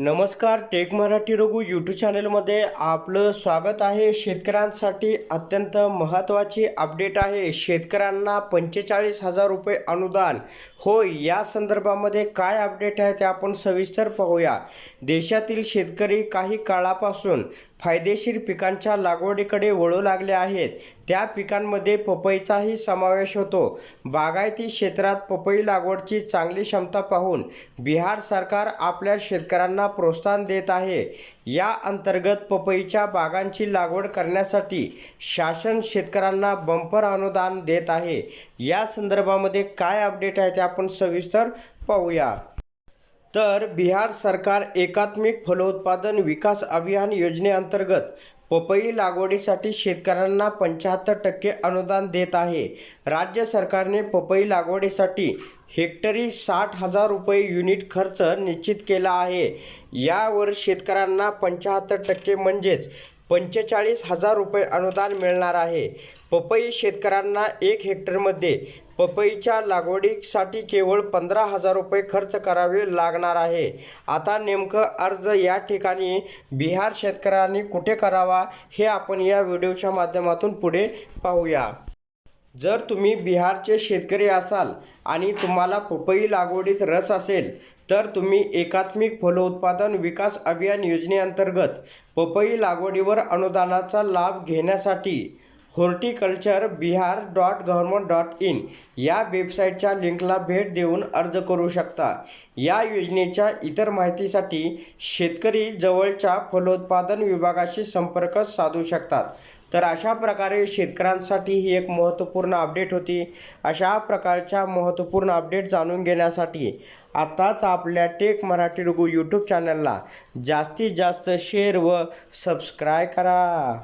नमस्कार take Marathi Raghu YouTube चॅनलमध्ये आपलं स्वागत आहे. शेतकऱ्यांसाठी अत्यंत महत्त्वाची अपडेट आहे. शेतकऱ्यांना पंचेचाळीस हजार रुपये अनुदान. होय या संदर्भामध्ये काय अपडेट आहे ते आपण सविस्तर पाहूया. देशातील शेतकरी काही काळापासून फायदेशीर पिकांच्या लागवडीकडे वळू लागले आहेत. त्या पिकांमध्ये पपईचाही समावेश होतो. बागायती क्षेत्रात पपई लागवडची चांगली क्षमता पाहून बिहार सरकार आपल्या शेतकऱ्यांना प्रोत्साहन देत आहे. या अंतर्गत पपईच्या बागांची लागवड करण्यासाठी शासन शेतकऱ्यांना बंपर अनुदान देत आहे. या संदर्भामध्ये काय अपडेट आहे ते आपण सविस्तर पाहूया. तर बिहार सरकार एकात्मिक फलोत्पादन विकास अभियान योजनेअंतर्गत पपई लागवडीसाठी शेतकऱ्यांना पंच्याहत्तर टक्के अनुदान देत आहे. राज्य सरकारने पपई लागवडीसाठी हेक्टरी साठ हजार रुपये युनिट खर्च निश्चित केला आहे. यावर शेतकऱ्यांना पंच्याहत्तर टक्के म्हणजेच पंचेचाळीस हजार रुपये अनुदान मिळणार आहे. पपई शेतकऱ्यांना एक हेक्टरमध्ये पपईच्या लागवडीसाठी केवळ पंधरा हजार रुपये खर्च करावे लागणार आहे. आता नेमकं अर्ज या ठिकाणी बिहार शेतकऱ्यांनी कुठे करावा? हे आपण या व्हिडिओच्या माध्यमातून पुढे पाहूया. जर तुम्ही बिहारचे शेतकरी असाल आणि तुम्हाला पपई लागवडीत रस असेल तर तुम्ही एकात्मिक फलोत्पादन विकास अभियान योजनेअंतर्गत पपई लागवडीवर अनुदानाचा लाभ घेण्यासाठी horticulture Bihar dot government dot in या वेबसाईटच्या लिंकला भेट देऊन अर्ज करू शकता. या योजनेच्या इतर माहितीसाठी शेतकरी जवळच्या फलोत्पादन विभागाशी संपर्क साधू शकतात. तर अशा प्रकारे शेतकऱ्यांसाठी ही एक महत्त्वपूर्ण अपडेट होती. अशा प्रकारच्या महत्त्वपूर्ण अपडेट जाणून घेण्यासाठी आत्ताच आपल्या टेक मराठी रघु यूट्यूब चॅनलला जास्तीत जास्त शेअर व सबस्क्राय करा.